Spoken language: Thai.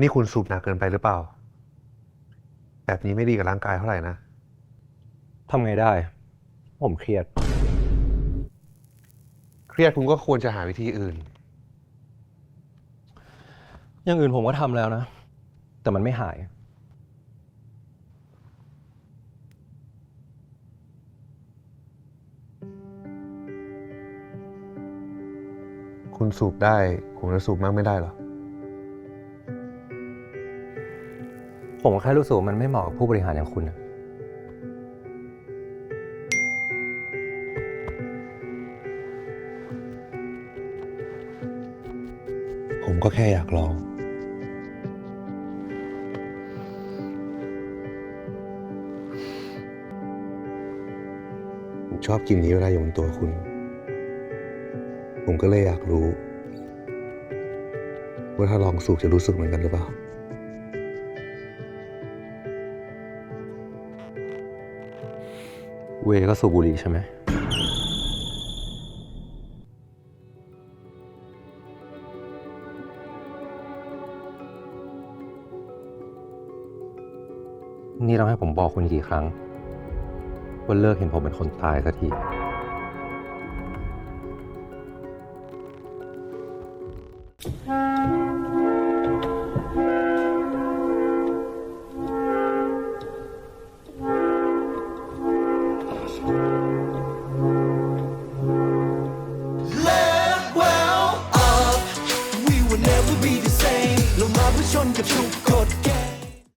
นี่คุณสูบหนักเกินไปหรือเปล่า แบบนี้ไม่ดีกับร่างกายเท่าไหร่นะ ทำไงได้ ผมเครียด เครียดคุณก็ควรจะหาวิธีอื่น อย่างอื่นผมก็ทำแล้วนะ แต่มันไม่หาย คุณสูบได้ ผมจะสูบมากไม่ได้เหรอ ผมแค่รู้สึกว่ามันไม่เหมาะกับผู้บริหารอย่างคุณนะผมก็แค่อยากลอง ผมชอบกลินนี้เวลาอยู่บนตัวคุณ ผมก็เลยอยากรู้ ว่าถ้าลองสูบจะรู้สึกเหมือนกันหรือเปล่า เวก็สูบบุหรี่ใช่ไหมนี่เราให้ผมบอกคุณกี่ครั้งว่าเลิกเห็นผมเป็นคนตายสักที the truth